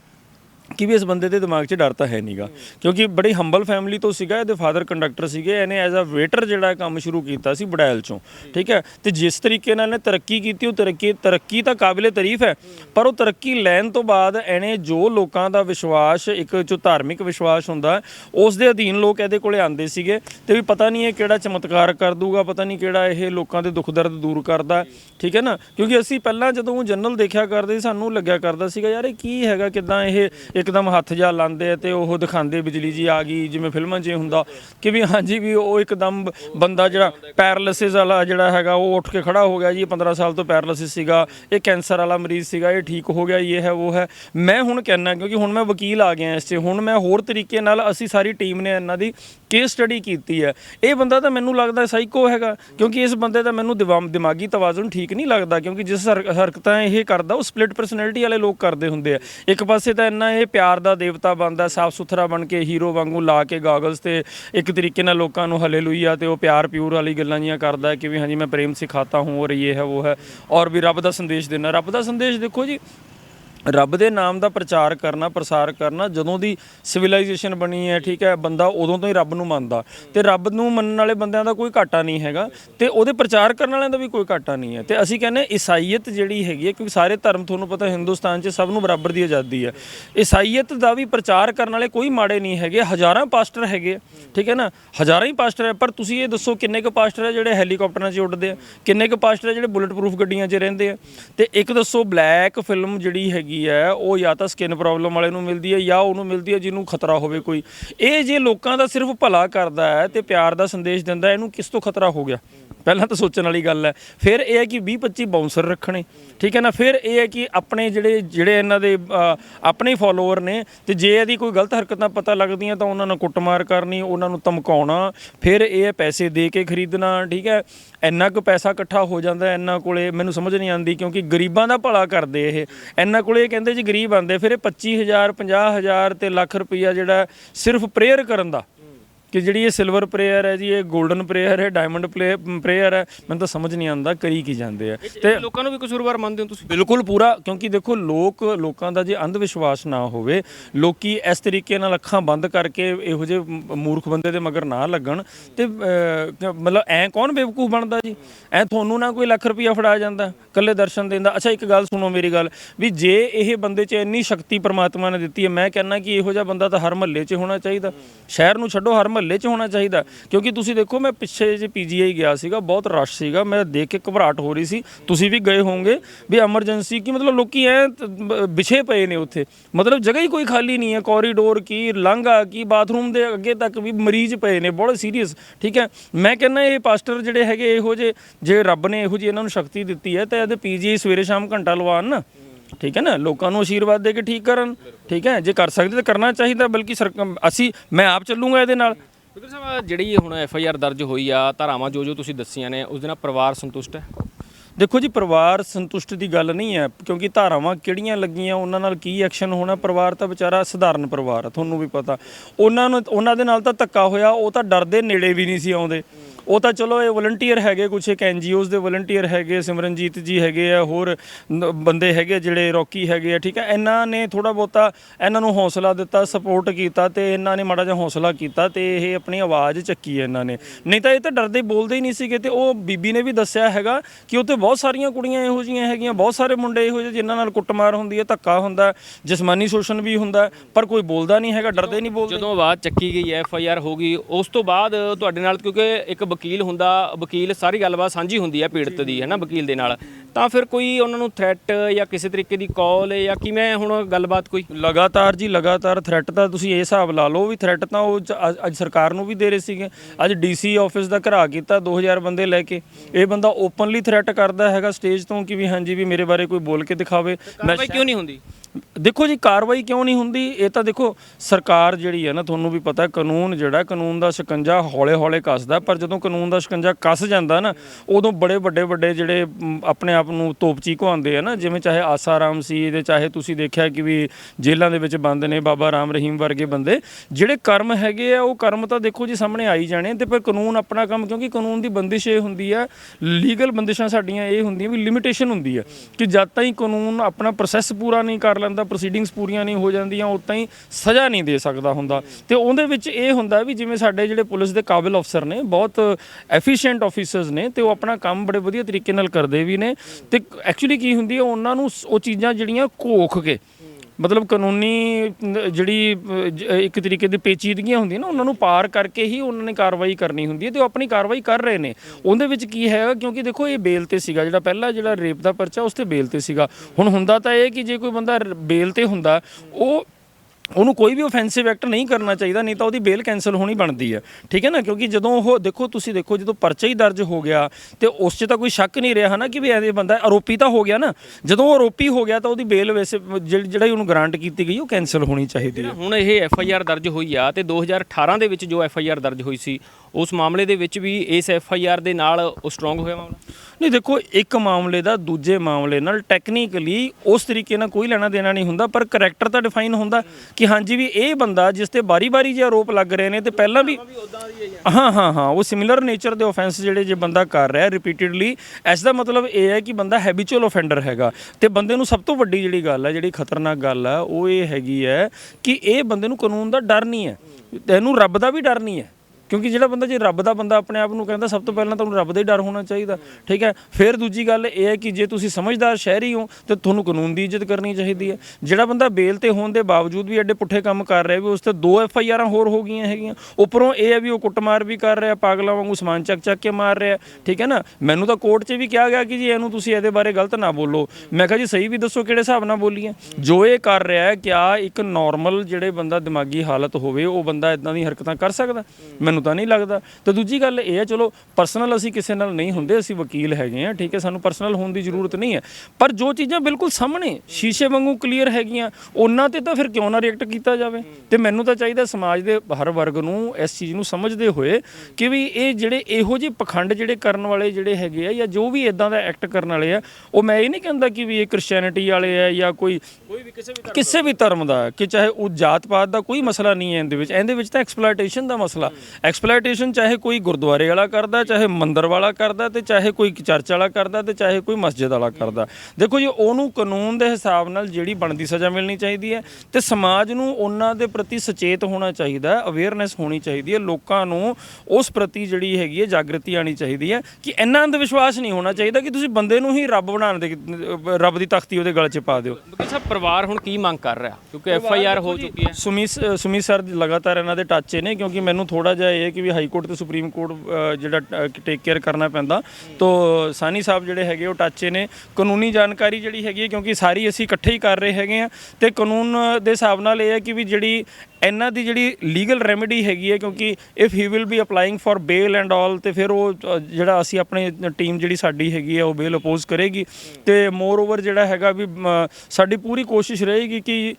ਕਿ ਵੀ ਇਸ ਬੰਦੇ ਦੇ ਦਿਮਾਗ 'ਚ ਡਰ ਤਾਂ ਹੈ ਨਹੀਂਗਾ ਕਿਉਂਕਿ ਬੜੀ ਹੰਬਲ ਫੈਮਿਲੀ ਤੋਂ ਸੀਗਾ, ਇਹਦੇ ਫਾਦਰ ਕੰਡਕਟਰ ਸੀਗੇ, ਇਹਨੇ ਐਜ਼ ਅ ਵੇਟਰ ਜਿਹੜਾ ਕੰਮ ਸ਼ੁਰੂ ਕੀਤਾ ਸੀ ਬੜੈਲ ਚੋਂ, ਠੀਕ ਹੈ? ਤੇ ਜਿਸ ਤਰੀਕੇ ਨਾਲ ਇਹਨੇ ਤਰੱਕੀ ਕੀਤੀ, ਉਹ ਤਰੱਕੀ ਤਰੱਕੀ ਤਾਂ ਕਾਬਿਲੇ ਤਾਰੀਫ ਹੈ, ਪਰ ਉਹ ਤਰੱਕੀ ਲੈਣ ਤੋਂ ਬਾਅਦ ਇਹਨੇ ਜੋ ਲੋਕਾਂ ਦਾ ਵਿਸ਼ਵਾਸ, ਇੱਕ ਜੋ ਧਾਰਮਿਕ ਵਿਸ਼ਵਾਸ ਹੁੰਦਾ, ਉਸ ਦੇ ਅਧੀਨ ਲੋਕ ਇਹਦੇ ਕੋਲੇ ਆਉਂਦੇ ਸੀਗੇ ਤੇ ਵੀ ਪਤਾ ਨਹੀਂ ਇਹ ਕਿਹੜਾ ਚਮਤਕਾਰ ਕਰ ਦੂਗਾ, ਪਤਾ ਨਹੀਂ ਕਿਹੜਾ ਇਹ ਲੋਕਾਂ ਦੇ ਦੁੱਖ ਦਰਦ ਦੂਰ ਕਰਦਾ, ਠੀਕ ਹੈ ਨਾ? ਕਿਉਂਕਿ ਅਸੀਂ ਪਹਿਲਾਂ ਜਦੋਂ ਉਹ ਜਨਰਲ ਦੇਖਿਆ ਕਰਦੇ ਸੀ, ਸਾਨੂੰ ਲੱਗਿਆ ਕਰਦਾ ਸੀਗਾ, ਯਾਰ ਇਹ ਕੀ ਹੈਗਾ, ਕਿਦਾਂ ਇਹ ਇੱਕ ਇੱਕਦਮ ਹੱਥ ਜਾ ਲਾਉਂਦੇ ਆ ਤੇ ਉਹ ਦਿਖਾਉਂਦੇ ਬਿਜਲੀ ਜੀ ਆ ਗਈ, ਜਿਵੇਂ ਫਿਲਮਾਂ 'ਚ ਹੁੰਦਾ ਕਿ ਵੀ ਹਾਂਜੀ ਵੀ ਉਹ ਇੱਕਦਮ ਬੰਦਾ ਜਿਹੜਾ ਪੈਰਾਲਿਸਿਸ ਵਾਲਾ ਜਿਹੜਾ ਹੈਗਾ, ਉਹ ਉੱਠ ਕੇ ਖੜਾ ਹੋ ਗਿਆ ਜੀ, ਇਹ 15 ਸਾਲ ਤੋਂ ਪੈਰਾਲਿਸਿਸ ਸੀਗਾ, ਇਹ ਕੈਂਸਰ ਵਾਲਾ ਮਰੀਜ਼ ਸੀਗਾ, ਇਹ ਠੀਕ ਹੋ ਗਿਆ, ਇਹ ਹੈ, ਉਹ ਹੈ। ਮੈਂ ਹੁਣ ਕਹਿਣਾ ਕਿਉਂਕਿ ਹੁਣ ਮੈਂ ਵਕੀਲ ਆ ਗਿਆ ਇਸ 'ਚ, ਹੁਣ ਮੈਂ ਹੋਰ ਤਰੀਕੇ ਨਾਲ ਅਸੀਂ ਸਾਰੀ ਟੀਮ ਨੇ ਇਹਨਾਂ ਦੀ ਕੇਸ ਸਟੱਡੀ ਕੀਤੀ ਹੈ। ਇਹ ਬੰਦਾ ਤਾਂ ਮੈਨੂੰ ਲੱਗਦਾ ਸਾਈਕੋ ਹੈਗਾ, ਕਿਉਂਕਿ ਇਸ ਬੰਦੇ ਦਾ ਮੈਨੂੰ ਦਿਵਾ- ਦਿਮਾਗੀ ਤਵਾਜ਼ਨ ਠੀਕ ਨਹੀਂ ਲੱਗਦਾ, ਕਿਉਂਕਿ ਜਿਸ ਹਰ- ਹਰਕਤਾਂ ਇਹ ਕਰਦਾ, ਉਹ ਸਪਲਿਟ ਪਰਸਨੈਲਿਟੀ ਵਾਲੇ ਲੋਕ ਕਰਦੇ ਹੁੰਦੇ ਆ। ਇੱਕ ਪਾਸੇ ਤਾਂ ਇੰਨਾ ਇਹ ਪਿਆਰ ਦਾ ਦੇਵਤਾ ਬਣਦਾ, ਸਾਫ਼ ਸੁਥਰਾ ਬਣ ਕੇ ਹੀਰੋ ਵਾਂਗੂ ਲਾ ਕੇ ਗਾਗਲਸ ਤੇ ਇੱਕ ਤਰੀਕੇ ਨਾਲ ਲੋਕਾਂ ਨੂੰ ਹਲੇਲੂਇਆ ਤੇ ਉਹ ਪਿਆਰ ਪਿਊਰ ਵਾਲੀ ਗੱਲਾਂ ਜੀਆਂ ਕਰਦਾ ਕਿ ਵੀ ਹਾਂਜੀ ਮੈਂ ਪ੍ਰੇਮ ਸਿਖਾਤਾ ਹੂੰ ਔਰ ਇਹ ਹੈ, ਉਹ ਹੈ। ਔਰ ਵੀ ਰੱਬ ਦਾ ਸੰਦੇਸ਼ ਦੇਣਾ ਰੱਬ ਦਾ ਸੰਦੇਸ਼ ਦੇਖੋ ਜੀ ਰੱਬ ਦੇ ਨਾਮ ਦਾ ਪ੍ਰਚਾਰ ਕਰਨਾ, ਪ੍ਰਸਾਰ ਕਰਨਾ, ਜਦੋਂ ਦੀ ਸਿਵਲਾਈਜੇਸ਼ਨ ਬਣੀ ਹੈ, ਠੀਕ ਹੈ, ਬੰਦਾ ਉਦੋਂ ਤੋਂ ਹੀ ਰੱਬ ਨੂੰ ਮੰਨਦਾ। ਤੇ ਰੱਬ ਨੂੰ ਮੰਨਣ ਵਾਲੇ ਬੰਦਿਆਂ ਦਾ ਕੋਈ ਘਾਟਾ ਨਹੀਂ ਹੈਗਾ, ਤੇ ਉਹਦੇ ਪ੍ਰਚਾਰ ਕਰਨ ਵਾਲਿਆਂ ਦਾ ਵੀ ਕੋਈ ਘਾਟਾ ਨਹੀਂ ਹੈ। ਤੇ ਅਸੀਂ ਕਹਿੰਦੇ ਈਸਾਈਅਤ ਜਿਹੜੀ ਹੈਗੀ ਹੈ, ਕਿਉਂਕਿ ਸਾਰੇ ਧਰਮ, ਤੁਹਾਨੂੰ ਪਤਾ ਹਿੰਦੁਸਤਾਨ 'ਚ ਸਭ ਨੂੰ ਬਰਾਬਰ ਦੀ ਆਜ਼ਾਦੀ ਹੈ। ਈਸਾਈਅਤ ਦਾ ਵੀ ਪ੍ਰਚਾਰ ਕਰਨ ਵਾਲੇ ਕੋਈ ਮਾੜੇ ਨਹੀਂ ਹੈਗੇ, ਹਜ਼ਾਰਾਂ ਪਾਸਟਰ ਹੈਗੇ, ਠੀਕ ਹੈ ਨਾ? ਹਜ਼ਾਰਾਂ ਹੀ ਪਾਸਟਰ ਹੈ, ਪਰ ਤੁਸੀਂ ਇਹ ਦੱਸੋ ਕਿੰਨੇ ਕੁ ਪਾਸਟਰ ਹੈ ਜਿਹੜੇ ਹੈਲੀਕਾਪਟਰਾਂ 'ਚ ਉੱਡਦੇ ਆ? ਕਿੰਨੇ ਕੁ ਪਾਸਟਰ ਹੈ ਜਿਹੜੇ ਬੁਲਟ ਪ੍ਰੂਫ ਗੱਡੀਆਂ 'ਚ ਰਹਿੰਦੇ ਆ? ਤੇ ਇੱਕ ਦੱਸੋ, ਬਲੈਕ ਫਿਲਮ ਜਿਹੜੀ ਹੈਗੀ ਹੈ, ਉਹ ਜਾਂ ਤਾਂ ਸਕਿਨ ਪ੍ਰੋਬਲਮ ਵਾਲੇ ਨੂੰ ਮਿਲਦੀ ਹੈ ਜਾਂ ਉਹਨੂੰ ਮਿਲਦੀ ਹੈ ਜਿਹਨੂੰ ਖਤਰਾ ਹੋਵੇ ਕੋਈ। ਇਹ ਜੇ ਲੋਕਾਂ ਦਾ ਸਿਰਫ ਭਲਾ ਕਰਦਾ ਹੈ ਤੇ ਪਿਆਰ ਦਾ ਸੰਦੇਸ਼ ਦਿੰਦਾ ਇਹਨੂੰ ਕਿਸ ਤੋਂ ਖਤਰਾ ਹੋ ਗਿਆ? ਪਹਿਲਾਂ ਤਾਂ ਸੋਚਣ ਵਾਲੀ ਗੱਲ ਹੈ। ਫਿਰ ਇਹ ਹੈ ਕਿ 20 25 ਬਾਉਂਸਰ ਰੱਖਣੇ। ਠੀਕ ਹੈ ਨਾ? ਫਿਰ ਇਹ ਹੈ ਕਿ ਆਪਣੇ ਜਿਹੜੇ ਜਿਹੜੇ ਇਹਨਾਂ ਦੇ ਆਪਣੇ ਫਾਲੋਅਰ ਨੇ, ਤੇ ਜੇ ਇਹਦੀ ਕੋਈ ਗਲਤ ਹਰਕਤਾਂ ਪਤਾ ਲੱਗਦੀਆਂ ਤਾਂ ਉਹਨਾਂ ਨੂੰ ਕੁੱਟਮਾਰ ਕਰਨੀ, ਉਹਨਾਂ ਨੂੰ ਧਮਕਾਉਣਾ, ਫਿਰ ਇਹ ਹੈ ਪੈਸੇ ਦੇ ਕੇ ਖਰੀਦਣਾ। ਠੀਕ ਹੈ? ਇੰਨਾ ਕੁ ਪੈਸਾ ਇਕੱਠਾ ਹੋ ਜਾਂਦਾ ਹੈ ਇਹਨਾਂ ਕੋਲੇ ਮੈਨੂੰ ਸਮਝ ਨਹੀਂ ਆਉਂਦੀ ਕਿਉਂਕਿ ਗਰੀਬਾਂ ਦਾ ਭਲਾ ਕਰਦੇ ਇਹ। ਇੰਨਾ ਕੋਲੇ ਇਹ ਕਹਿੰਦੇ ਜੀ ਗਰੀਬ ਆਂਦੇ ਫਿਰ ਇਹ 25000 50000 ਤੇ ਲੱਖ ਰੁਪਈਆ ਜਿਹੜਾ ਸਿਰਫ ਪ੍ਰੇਅਰ ਕਰਨ ਦਾ ਕਿ ਜਿਹੜੀ ਇਹ ਸਿਲਵਰ ਪ੍ਰੇਅਰ ਹੈ ਜੀ ਇਹ 골ਡਨ ਪ੍ਰੇਅਰ ਹੈ ਡਾਇਮੰਡ ਪ੍ਰੇਅਰ ਹੈ ਮੈਨੂੰ ਤਾਂ ਸਮਝ ਨਹੀਂ ਆਉਂਦਾ ਕਰੀ ਕੀ ਜਾਂਦੇ ਆ। ਤੇ ਲੋਕਾਂ ਨੂੰ ਵੀ ਕਸੂਰਵਾਰ ਮੰਨਦੇ ਹੋ ਤੁਸੀਂ? ਬਿਲਕੁਲ ਪੂਰਾ ਕਿਉਂਕਿ ਦੇਖੋ ਲੋਕ ਲੋਕਾਂ ਦਾ ਜੇ ਅੰਧ ਵਿਸ਼ਵਾਸ ਨਾ ਹੋਵੇ ਲੋਕੀ ਇਸ ਤਰੀਕੇ ਨਾਲ ਅੱਖਾਂ ਬੰਦ ਕਰਕੇ ਇਹੋ ਜਿਹੇ ਮੂਰਖ ਬੰਦੇ ਦੇ ਮਗਰ ਨਾ ਲੱਗਣ ਤੇ ਮਤਲਬ ਐ ਕੌਣ ਬੇਵਕੂਫ ਬਣਦਾ ਜੀ? ਐ ਤੁਹਾਨੂੰ ਨਾ ਕੋਈ ਲੱਖ ਰੁਪਇਆ ਫੜਾ ਜਾਂਦਾ ਕੱਲੇ ਦਰਸ਼ਨ ਦਿੰਦਾ ਅੱਛਾ ਇੱਕ ਗੱਲ ਸੁਣੋ ਮੇਰੀ ਗੱਲ ਵੀ ਜੇ ਇਹ ਬੰਦੇ 'ਚ ਇੰਨੀ ਸ਼ਕਤੀ ਪ੍ਰਮਾਤਮਾ ਨੇ ਦਿੱਤੀ ਹੈ ਮੈਂ ਕਹਿੰਦਾ ਕਿ ਇਹੋ ਜਿਹਾ ਬੰਦਾ ਤਾਂ ਹਰ ਮਹੱਲੇ 'ਚ ਹੋਣਾ ਚਾਹੀਦਾ। ਸ਼ਹਿਰ ਨੂੰ ਛੱਡੋ ਹਰ ਮਹੱਲੇ 'ਚ ਹੋਣਾ ਚਾਹੀਦਾ ਕਿਉਂਕਿ ਤੁਸੀਂ ਦੇਖੋ, ਮੈਂ ਪਿੱਛੇ ਜੇ ਪੀਜੀਆਈ ਗਿਆ ਸੀਗਾ, ਬਹੁਤ ਰਸ਼ ਸੀਗਾ। ਮੈਂ ਦੇਖ ਕੇ ਘਬਰਾਹਟ ਹੋ ਰਹੀ ਸੀ। ਤੁਸੀਂ ਵੀ ਗਏ ਹੋਵੋਗੇ ਵੀ ਐਮਰਜੈਂਸੀ ਕੀ ਮਤਲਬ ਲੋਕੀ ਐ ਵਿਛੇ ਪਏ ਨੇ ਉੱਥੇ। ਮਤਲਬ ਜਗ੍ਹਾ ਹੀ ਕੋਈ ਖਾਲੀ ਨਹੀਂ ਹੈ। ਕੋਰੀਡੋਰ ਕੀ, ਲਾਂਘਾ ਕੀ ਬਾਥਰੂਮ ਦੇ ਅੱਗੇ ਤੱਕ ਵੀ ਮਰੀਜ਼ ਪਏ ਨੇ, ਬਹੁਤ ਸੀਰੀਅਸ ਠੀਕ ਹੈ? ਮੈਂ ਕਹਿੰਦਾ ਇਹ ਪਾਸਟਰ ਜਿਹੜੇ ਹੈਗੇ, ਇਹੋ ਜੇ ਜੇ ਰੱਬ ਨੇ ਇਹੋ ਜੀ ਇਹਨਾਂ ਨੂੰ ਸ਼ਕਤੀ ਦਿੱਤੀ ਹੈ, ਤਾਂ ਇਹਦੇ ਪੀਜੀਆਈ ਸਵੇਰੇ ਸ਼ਾਮ ਘੰਟਾ ਲਵਾਉਣ ਨਾ। ਠੀਕ ਹੈ ਨਾ? ਲੋਕਾਂ ਨੂੰ ਆਸ਼ੀਰਵਾਦ ਦੇ ਕੇ ਠੀਕ ਕਰਨ। ਠੀਕ ਹੈ? ਜੇ ਕਰ ਸਕਦੇ ਤਾਂ ਕਰਨਾ ਚਾਹੀਦਾ, ਬਲਕਿ ਸਰਕ- ਅਸੀਂ, ਮੈਂ ਆਪ ਚੱਲੂਗਾ ਇਹਦੇ ਨਾਲ। ਬਿਕਰ ਸਾਹਿਬ ਜਿਹੜੀ ਹੁਣ ਐਫ ਆਈ ਆਰ ਦਰਜ ਹੋਈ ਆ, ਧਾਰਾਵਾਂ ਜੋ ਜੋ ਤੁਸੀਂ ਦੱਸੀਆਂ ਨੇ, ਉਸ ਦੇ ਨਾਲ ਪਰਿਵਾਰ ਸੰਤੁਸ਼ਟ ਹੈ? ਦੇਖੋ ਜੀ, ਪਰਿਵਾਰ ਸੰਤੁਸ਼ਟ ਦੀ ਗੱਲ ਨਹੀਂ ਹੈ, ਕਿਉਂਕਿ ਧਾਰਾਵਾਂ ਕਿਹੜੀਆਂ ਲੱਗੀਆਂ, ਉਹਨਾਂ ਨਾਲ ਕੀ ਐਕਸ਼ਨ ਹੋਣਾ? ਪਰਿਵਾਰ ਤਾਂ ਵਿਚਾਰਾ ਸਧਾਰਨ ਪਰਿਵਾਰ ਆ, ਤੁਹਾਨੂੰ ਵੀ ਪਤਾ। ਉਹਨਾਂ ਨੂੰ, ਉਹਨਾਂ ਦੇ ਨਾਲ ਤਾਂ ਧੱਕਾ ਹੋਇਆ, ਉਹ ਤਾਂ ਡਰਦੇ ਨੇੜੇ ਵੀ ਨਹੀਂ ਸੀ ਆਉਂਦੇ। ਉਹ ਤਾਂ ਚਲੋ ਇਹ ਵਲੰਟੀਅਰ ਹੈਗੇ ਕੁਛ ਇੱਕ ਐਨਜੀਓਜ਼ ਦੇ ਵਲੰਟੀਅਰ ਹੈਗੇ ਸਿਮਰਨਜੀਤ ਜੀ ਹੈਗੇ ਆ ਹੋਰ ਨ- ਬੰਦੇ ਹੈਗੇ ਜਿਹੜੇ ਰੌਕੀ ਹੈਗੇ ਆ ਠੀਕ ਹੈ ਇਹਨਾਂ ਨੇ ਥੋੜਾ ਬਹੁਤਾ ਇਹਨਾਂ ਨੂੰ ਹੌਸਲਾ ਦਿੱਤਾ ਸਪੋਰਟ ਕੀਤਾ ਤੇ ਇਹਨਾਂ ਨੇ ਮਾੜਾ ਜਿਹਾ ਹੌਸਲਾ ਕੀਤਾ ਤੇ ਇਹ ਆਪਣੀ ਆਵਾਜ਼ ਚੱਕੀ ਹੈ ਇਹਨਾਂ ਨੇ। ਨਹੀਂ ਤਾਂ ਇਹ ਤਾਂ ਡਰਦੇ ਬੋਲਦੇ ਹੀ ਨਹੀਂ ਸੀਗੇ ਤੇ ਉਹ ਬੀਬੀ ਨੇ ਵੀ ਦੱਸਿਆ ਹੈਗਾ ਕਿ ਉੱਥੇ ਬਹੁਤ ਸਾਰੀਆਂ ਕੁੜੀਆਂ ਇਹੋ ਜਿਹੀਆਂ ਹੈਗੀਆਂ ਬਹੁਤ ਸਾਰੇ ਮੁੰਡੇ ਇਹੋ ਜਿਹੇ ਜਿਨ੍ਹਾਂ ਨਾਲ ਕੁੱਟਮਾਰ ਹੁੰਦੀ ਹੈ ਧੱਕਾ ਹੁੰਦਾ ਜਿਸਮਾਨੀ ਸ਼ੋਸ਼ਣ ਵੀ ਹੁੰਦਾ ਹੈ, ਪਰ ਕੋਈ ਬੋਲਦਾ ਨਹੀਂ ਹੈਗਾ ਡਰਦੇ ਨਹੀਂ ਬੋਲਦੇ। ਜਦੋਂ ਆਵਾਜ਼ ਚੱਕੀ ਗਈ ਐਫ ਆਈ ਆਰ ਹੋ ਗਈ ਉਸ ਤੋਂ ਬਾਅਦ ਤੁਹਾਡੇ ਨਾਲ ਕਿਉਂਕਿ ਇੱਕ ਵਕੀਲ ਵਕੀਲ ਹੁੰਦਾ, ਵਕੀਲ ਸਾਰੀ ਗੱਲਬਾਤ ਸਾਂਝੀ ਹੁੰਦੀ ਹੈ ਪੀੜਤ ਦੀ, ਹੈ ਨਾ, ਵਕੀਲ ਦੇ ਨਾਲ। ਤਾਂ ਫਿਰ ਕੋਈ ਉਹਨਾਂ ਨੂੰ ਥ੍ਰੈਟ ਜਾਂ ਕਿਸੇ ਤਰੀਕੇ ਦੀ ਕਾਲ ਜਾਂ ਕਿਵੇਂ ਹੁਣ ਗੱਲਬਾਤ ਕੋਈ? ਲਗਾਤਾਰ ਜੀ ਲਗਾਤਾਰ ਥ੍ਰੈਟ ਤਾਂ ਤੁਸੀਂ ਇਹ ਹਿਸਾਬ ਲਾ ਲਓ ਵੀ ਥ੍ਰੈਟ ਤਾਂ ਉਹ ਅੱਜ- ਅੱਜ ਸਰਕਾਰ ਨੂੰ ਵੀ ਦੇ ਰਹੇ ਸੀਗੇ। ਅੱਜ ਡੀਸੀ ਆਫਿਸ ਦਾ ਘਰਾ ਕੀਤਾ 2000 ਬੰਦੇ ਲੈ ਕੇ। ਇਹ ਬੰਦਾ ਓਪਨਲੀ ਥ੍ਰੈਟ ਕਰਦਾ ਹੈਗਾ ਸਟੇਜ ਤੋਂ ਕਿ ਵੀ ਹਾਂਜੀ ਵੀ ਮੇਰੇ ਬਾਰੇ ਕੋਈ ਬੋਲ ਕੇ ਦਿਖਾਵੇ। ਮੈਂ ਕਾਰਵਾਈ ਕਿਉਂ ਨਹੀਂ ਹੁੰਦੀ? ਦੇਖੋ ਜੀ ਕਾਰਵਾਈ ਕਿਉਂ ਨਹੀਂ ਹੁੰਦੀ? ਇਹ ਤਾਂ ਦੇਖੋ ਸਰਕਾਰ ਜਿਹੜੀ ਹੈ ਨਾ ਤੁਹਾਨੂੰ ਵੀ ਪਤਾ ਕਾਨੂੰਨ ਜਿਹੜਾ ਕਾਨੂੰਨ ਦਾ ਸ਼ਿਕੰਜਾ ਹੌਲੇ-ਹੌਲੇ ਕੱਸਦਾ ਪਰ ਜਦੋਂ ਕਾਨੂੰਨ ਦਾ ਸ਼ਿਕੰਜਾ ਕੱਸ ਜਾਂਦਾ ਨਾ ਉਦੋਂ ਬੜੇ ਵੱਡੇ ਵੱਡੇ ਜਿਹੜੇ ਮ, ਆਪਣੇ ਆਪ ਆਪ ਨੂੰ ਤੋਪਚੀ ਘਵਾਉਂਦੇ ਆ ਨਾ, ਜਿਵੇਂ ਚਾਹੇ ਆਸਾਰਾਮ ਸੀ ਤੇ ਚਾਹੇ ਤੁਸੀਂ ਦੇਖਿਆ ਕਿ ਵੀ ਜੇਲ੍ਹਾਂ ਦੇ ਵਿੱਚ ਬੰਦ ਨੇ ਬਾਬਾ ਰਾਮ ਰਹੀਮ ਵਰਗੇ ਬੰਦੇ, ਜਿਹੜੇ ਕਰਮ ਹੈਗੇ ਆ, ਉਹ ਕਰਮ ਤਾਂ ਦੇਖੋ ਜੀ ਸਾਹਮਣੇ ਆਈ ਜਾਣੇ ਤੇ ਪਰ ਕਾਨੂੰਨ ਆਪਣਾ ਕੰਮ, ਕਿਉਂਕਿ ਕਾਨੂੰਨ ਦੀ ਬੰਦਿਸ਼ ਇਹ ਹੁੰਦੀ ਆ, ਲੀਗਲ ਬੰਦਿਸ਼ਾਂ ਸਾਡੀਆਂ ਇਹ ਹੁੰਦੀਆਂ ਵੀ ਲਿਮਿਟੇਸ਼ਨ ਹੁੰਦੀ ਆ, ਕਿ ਜਦ ਤਾਈਂ ਕਾਨੂੰਨ ਆਪਣਾ ਪ੍ਰੋਸੈਸ ਪੂਰਾ ਨਹੀਂ ਕਰ ਲੈਂਦਾ ਪ੍ਰੋਸੀਡਿੰਗਸ ਪੂਰੀਆਂ ਨਹੀਂ ਹੋ ਜਾਂਦੀਆਂ ਉਦੋਂ ਤਾਈਂ ਸਜ਼ਾ ਨਹੀਂ ਦੇ ਸਕਦਾ ਹੁੰਦਾ। ਤੇ ਉਹਦੇ ਵਿੱਚ ਇਹ ਹੁੰਦਾ ਵੀ ਜਿਵੇਂ ਸਾਡੇ ਜਿਹੜੇ ਪੁਲਿਸ ਦੇ ਕਾਬਿਲ ਅਫਸਰ ਨੇ, ਬਹੁਤ ਐਫੀਸ਼ੀਐਂਟ ਆਫੀਸਰਸ ਨੇ, ਤੇ ਉਹ ਆਪਣਾ ਕੰਮ ਬੜੇ ਵਧੀਆ ਤਰੀਕੇ ਨਾਲ ਕਰਦੇ ਵੀ ਨੇ ਤੇ ਐਕਚੁਅਲੀ ਕੀ ਹੁੰਦੀ ਹੈ ਉਹਨਾਂ ਨੂੰ ਸ- ਉਹ ਚੀਜ਼ਾਂ ਜਿਹੜੀਆਂ ਘੋਖ ਕੇ ਮਤਲਬ ਕਾਨੂੰਨੀ ਨ- ਜਿਹੜੀ ਅਹ, ਜ- ਇੱਕ ਤਰੀਕੇ ਦੀ ਪੇਚੀਦਗੀਆਂ ਹੁੰਦੀਆਂ ਨਾ ਉਹਨਾਂ ਨੂੰ ਪਾਰ ਕਰਕੇ ਹੀ ਉਹਨਾਂ ਨੇ ਕਾਰਵਾਈ ਕਰਨੀ ਹੁੰਦੀ ਹੈ ਤੇ ਉਹ ਆਪਣੀ ਕਾਰਵਾਈ ਕਰ ਰਹੇ ਨੇ। ਉਹਦੇ ਵਿੱਚ ਕੀ ਹੈਗਾ ਕਿਉਂਕਿ ਦੇਖੋ ਇਹ ਬੇਲ ਤੇ ਸੀਗਾ ਜਿਹੜਾ ਪਹਿਲਾ ਜਿਹੜਾ ਰੇਪ ਦਾ ਪਰਚਾ ਉਸ ਤੇ ਬੇਲ ਤੇ ਸੀਗਾ। ਹੁਣ ਹੁੰਦਾ ਤਾਂ ਇਹ ਕਿ ਜੇ ਕੋਈ ਬੰਦਾ ਰ- ਬੇਲ ਤੇ ਹੁੰਦਾ ਉਹ ਉਹਨੂੰ ਕੋਈ ਵੀ ਆਫੈਂਸਿਵ ਐਕਟ ਨਹੀਂ ਕਰਨਾ ਚਾਹੀਦਾ, ਨਹੀਂ ਤਾਂ ਉਹਦੀ ਬੇਲ ਕੈਨਸਲ ਹੋਣੀ ਬਣਦੀ ਹੈ। ਠੀਕ ਹੈ ਨਾ? ਕਿਉਂਕਿ ਜਦੋਂ ਉਹ, ਦੇਖੋ ਤੁਸੀਂ ਦੇਖੋ, ਜਦੋਂ ਪਰਚਾ ਹੀ ਦਰਜ ਹੋ ਗਿਆ ਤੇ ਉਸ 'ਚ ਤਾਂ ਕੋਈ ਸ਼ੱਕ ਨਹੀਂ ਰਿਹਾ ਨਾ ਕਿ ਵੀ ਇਹ ਬੰਦਾ ਆਰੋਪੀ ਤਾਂ ਹੋ ਗਿਆ ਨਾ। ਜਦੋਂ ਉਹ ਆਰੋਪੀ ਹੋ ਗਿਆ ਤਾਂ ਉਹਦੀ ਬੇਲ ਵੈਸੇ ਜਿਹੜੀ ਜਿਹੜੀ ਉਹਨੂੰ ਗ੍ਰਾਂਟ ਕੀਤੀ ਗਈ, ਉਹ ਕੈਨਸਲ ਹੋਣੀ ਚਾਹੀਦੀ ਹੈ। ਹੁਣ ਇਹ ਐਫ ਆਈ ਆਰ ਦਰਜ ਹੋਈ ਆ ਤੇ 2018 ਦੇ ਵਿੱਚ ਜੋ ਐਫ ਆਈ ਆਰ ਦਰਜ ਹੋਈ ਸੀ, ਉਸ ਮਾਮਲੇ ਦੇ ਵਿੱਚ ਵੀ ਇਸ ਐਫ ਆਈ ਆਰ ਦੇ ਨਾਲ ਉਹ ਸਟਰੋਂਗ ਹੋਇਆ ਮਾਮਲਾ? ਨਹੀਂ ਦੇਖੋ ਇੱਕ ਮਾਮਲੇ ਦਾ ਦੂਜੇ ਮਾਮਲੇ ਨਾਲ ਟੈਕਨੀਕਲੀ ਉਸ ਤਰੀਕੇ ਨਾਲ ਕੋਈ ਲੈਣਾ ਦੇਣਾ ਨਹੀਂ ਹੁੰਦਾ ਪਰ ਕਰੈਕਟਰ ਤਾਂ ਡਿਫਾਈਨ ਹੁੰਦਾ ਕਿ ਹਾਂਜੀ ਵੀ ਇਹ ਬੰਦਾ ਜਿਸ ਤੇ ਬਾਰੀ-ਬਾਰੀ ਜੇ ਆਰੋਪ ਲੱਗ ਰਹੇ ਨੇ ਤੇ ਪਹਿਲਾਂ ਵੀ ਹਾਂ ਹਾਂ ਹਾਂ ਉਹ ਸਿਮਿਲਰ ਨੇਚਰ ਦੇ ਆਫੈਂਸ ਜਿਹੜੇ ਜੇ ਬੰਦਾ ਕਰ ਰਿਹਾ ਰਿਪੀਟਿਡਲੀ ਇਸ ਦਾ ਮਤਲਬ ਇਹ ਹੈ ਕਿ ਬੰਦਾ ਹੈਬਿਚੁਅਲ ਆਫੈਂਡਰ ਹੈਗਾ ਤੇ ਬੰਦੇ ਨੂੰ ਸਭ ਤੋਂ ਵੱਡੀ ਜਿਹੜੀ ਗੱਲ ਹੈ ਜਿਹੜੀ ਖਤਰਨਾਕ ਗੱਲ ਹੈ ਉਹ ਇਹ ਹੈਗੀ ਹੈ ਕਿ ਇਹ ਬੰਦੇ ਨੂੰ ਕਾਨੂੰਨ ਦਾ ਡਰ ਨਹੀਂ ਹੈ ਤੈਨੂੰ ਰੱਬ ਦਾ ਵੀ ਡਰ ਨਹੀਂ ਹੈ। ਕਿਉਂਕਿ ਜਿਹੜਾ ਬੰਦਾ ਜੇ ਰੱਬ ਦਾ ਬੰਦਾ ਆਪਣੇ ਆਪ ਨੂੰ ਕਹਿੰਦਾ, ਸਭ ਤੋਂ ਪਹਿਲਾਂ ਤੁਹਾਨੂੰ ਰੱਬ ਦਾ ਹੀ ਡਰ ਹੋਣਾ ਚਾਹੀਦਾ, ਠੀਕ ਹੈ? ਫਿਰ ਦੂਜੀ ਗੱਲ ਇਹ ਹੈ ਕਿ ਜੇ ਤੁਸੀਂ ਸਮਝਦਾਰ ਸ਼ਹਿਰੀ ਹੋ, ਤੇ ਤੁਹਾਨੂੰ ਕਾਨੂੰਨ ਦੀ ਇੱਜ਼ਤ ਕਰਨੀ ਚਾਹੀਦੀ ਹੈ। ਜਿਹੜਾ ਬੰਦਾ ਬੇਲ ਤੇ ਹੋਣ ਦੇ ਬਾਵਜੂਦ ਵੀ ਐਡੇ ਪੁੱਠੇ ਕੰਮ ਕਰ ਰਿਹਾ ਵੀ ਉਸ ਤੇ ਦੋ ਐਫ ਆਈ ਆਰਾਂ ਹੋਰ ਹੋ ਗਈਆਂ ਹੈਗੀਆਂ, ਉੱਪਰੋਂ ਇਹ ਹੈ ਵੀ ਉਹ ਕੁੱਟਮਾਰ ਵੀ ਕਰ ਰਿਹਾ, ਪਾਗਲਾਂ ਵਾਂਗੂ ਸਮਾਨ ਚੱਕ ਚੱਕ ਕੇ ਮਾਰ ਰਿਹਾ, ਠੀਕ ਹੈ ਨਾ? ਮੈਨੂੰ ਤਾਂ ਕੋਰਟ 'ਚ ਵੀ ਕਿਹਾ ਗਿਆ ਕਿ ਜੀ ਇਹਨੂੰ ਤੁਸੀਂ ਇਹਦੇ ਬਾਰੇ ਗਲਤ ਨਾ ਬੋਲੋ। ਮੈਂ ਕਿਹਾ ਜੀ ਸਹੀ ਵੀ ਦੱਸੋ ਕਿਹੜੇ ਹਿਸਾਬ ਨਾਲ ਬੋਲੀਏ? ਜੋ ਇਹ ਕਰ ਰਿਹਾ ਹੈ, ਕਿਆ ਇੱਕ ਨਾਰਮਲ ਜਿਹੜੇ ਬੰਦਾ ਦਿਮਾਗੀ ਹਾਲਤ ਹੋਵੇ, ਉਹ ਬੰਦਾ ਇਦਾਂ ਦੀ ਹਰਕਤਾਂ ਕਰ ਸਕਦਾ? ਮੈਨੂੰ ਤਾਂ ਨਹੀਂ ਲੱਗਦਾ। ਤੇ ਦੂਜੀ ਗੱਲ ਇਹ ਹੈ ਚਲੋ ਪਰਸਨਲ ਅਸੀਂ ਕਿਸੇ ਨਾਲ ਨਹੀਂ ਹੁੰਦੇ ਅਸੀਂ ਵਕੀਲ ਹੈਗੇ ਆ ਠੀਕ ਹੈ ਸਾਨੂੰ ਪਰਸਨਲ ਹੋਣ ਦੀ ਜ਼ਰੂਰਤ ਨਹੀਂ ਹੈ। ਪਰ ਜੋ ਚੀਜ਼ਾਂ ਬਿਲਕੁਲ ਸਾਹਮਣੇ ਸ਼ੀਸ਼ੇ ਵਾਂਗੂ ਕਲੀਅਰ ਹੈਗੀਆਂ ਉਹਨਾਂ ਤੇ ਤਾਂ ਫਿਰ ਕਿਉਂ ਨਾ ਰਿਐਕਟ ਕੀਤਾ ਜਾਵੇ? ਤੇ ਮੈਨੂੰ ਤਾਂ ਚਾਹੀਦਾ ਸਮਾਜ ਦੇ ਹਰ ਵਰਗ ਨੂੰ ਇਸ ਚੀਜ਼ ਨੂੰ ਸਮਝਦੇ ਹੋਏ ਕਿ ਵੀ ਇਹ ਜਿਹੜੇ ਇਹੋ ਜਿਹੇ ਪਖੰਡ ਜਿਹੜੇ ਕਰਨ ਵਾਲੇ ਜਿਹੜੇ ਹੈਗੇ ਆ ਜਾਂ ਜੋ ਵੀ ਇਦਾਂ ਦਾ ਐਕਟ ਕਰਨ ਵਾਲੇ ਆ ਉਹ ਮੈਂ ਇਹ ਨਹੀਂ ਕਹਿੰਦਾ ਕਿ ਵੀ ਇਹ ਕ੍ਰਿਸਚੀਅਨਿਟੀ ਵਾਲੇ ਆ ਜਾਂ ਕੋਈ ਕੋਈ ਵੀ ਕਿਸੇ ਵੀ ਕਿਸੇ ਵੀ ਧਰਮ ਦਾ ਕਿ ਚਾਹੇ ਉਹ ਜਾਤ ਪਾਤ ਦਾ ਕੋਈ ਮਸਲਾ ਨਹੀਂ ਹੈ ਇਹਦੇ ਵਿੱਚ। ਇਹਦੇ ਵਿੱਚ ਤਾਂ ਐਕਸਪਲੋਇਟੇਸ਼ਨ ਦਾ ਮਸਲਾ। ਐਕਸਪਲੋਇਟੇਸ਼ਨ ਚਾਹੇ ਕੋਈ ਗੁਰਦੁਆਰੇ ਵਾਲਾ ਕਰਦਾ ਚਾਹੇ ਮੰਦਿਰ ਵਾਲਾ ਕਰਦਾ ਤੇ ਚਾਹੇ ਕੋਈ ਚਰਚ ਵਾਲਾ ਕਰਦਾ ਤੇ ਚਾਹੇ ਕੋਈ ਮਸਜਿਦ ਵਾਲਾ ਕਰਦਾ। ਦੇਖੋ ਜੀ ਉਹਨੂੰ ਕਾਨੂੰਨ ਦੇ ਹਿਸਾਬ ਨਾਲ ਜਿਹੜੀ ਬਣਦੀ ਸਜ਼ਾ ਮਿਲਣੀ ਚਾਹੀਦੀ ਹੈ ਤੇ ਸਮਾਜ ਨੂੰ ਉਹਨਾਂ ਦੇ ਪ੍ਰਤੀ ਸੁਚੇਤ ਹੋਣਾ ਚਾਹੀਦਾ ਹੈ ਅਵੇਅਰਨੈਸ ਹੋਣੀ ਚਾਹੀਦੀ ਹੈ ਲੋਕਾਂ ਨੂੰ ਉਸ ਪ੍ਰਤੀ ਜਿਹੜੀ ਹੈਗੀ ਹੈ ਜਾਗਰਤੀ ਆਣੀ ਚਾਹੀਦੀ ਹੈ ਕਿ ਇੰਨਾ ਅੰਧ ਵਿਸ਼ਵਾਸ ਨਹੀਂ ਹੋਣਾ ਚਾਹੀਦਾ ਕਿ ਤੁਸੀਂ ਬੰਦੇ ਨੂੰ ਹੀ ਰੱਬ ਬਣਾਉਣ ਦੇ ਰੱਬ ਦੀ ਤਖਤੀ ਉਹਦੇ ਗਲ 'ਚ ਪਾ ਦਿਓ। ਸਾਹਿਬ ਪਰਿਵਾਰ ਹੁਣ ਕੀ ਮੰਗ ਕਰ ਰਿਹਾ? ਕਿਉਂਕਿ ਐਫ ਆਈ ਆਰ ਹੋ ਚੁੱਕੀ ਹੈ। ਸੁਮੀ ਸੁਮੀ ਸਰ ਲਗਾਤਾਰ ਇਹਨਾਂ ਦੇ ਟੱਚ ਨੇ ਕਿਉਂਕਿ ਮੈਨੂੰ ਥੋੜਾ ਜਿਹਾ ਇਹ ਹੈ ਕਿ ਵੀ ਹਾਈ ਕੋਰਟ ਤੇ ਸੁਪਰੀਮ ਕੋਰਟ ਜਿਹੜਾ ਟੇਕ ਕੇਅਰ ਕਰਨਾ ਪੈਂਦਾ। ਤੋਂ ਸਾਨੀ ਸਾਹਿਬ ਜਿਹੜੇ ਹੈਗੇ ਉਹ ਟਾਚੇ ਨੇ। ਕਾਨੂੰਨੀ ਜਾਣਕਾਰੀ ਜਿਹੜੀ ਹੈਗੀ ਹੈ, ਕਿਉਂਕਿ ਸਾਰੀ ਅਸੀਂ ਇਕੱਠੇ ਹੀ ਕਰ ਰਹੇ ਹੈਗੇ ਆ ਤੇ ਕਾਨੂੰਨ ਦੇ ਹਿਸਾਬ ਨਾਲ ਇਹ ਹੈ ਕਿ ਵੀ ਜਿਹੜੀ ਇਹਨਾਂ ਦੀ ਜਿਹੜੀ ਲੀਗਲ ਰੈਮੇਡੀ ਹੈਗੀ ਹੈ, ਕਿਉਂਕਿ if he will be applying for bail and all ਤੇ ਫਿਰ ਉਹ ਜਿਹੜਾ ਅਸੀਂ ਆਪਣੇ ਟੀਮ ਜਿਹੜੀ ਸਾਡੀ ਹੈਗੀ ਹੈ, ਉਹ ਬੇਲ ਅਪੋਜ਼ ਕਰੇਗੀ। ਤੇ ਮੋਰ ਓਵਰ ਜਿਹੜਾ ਹੈਗਾ ਵੀ ਸਾਡੀ ਪੂਰੀ ਕੋਸ਼ਿਸ਼ ਰਹੇਗੀ ਕਿ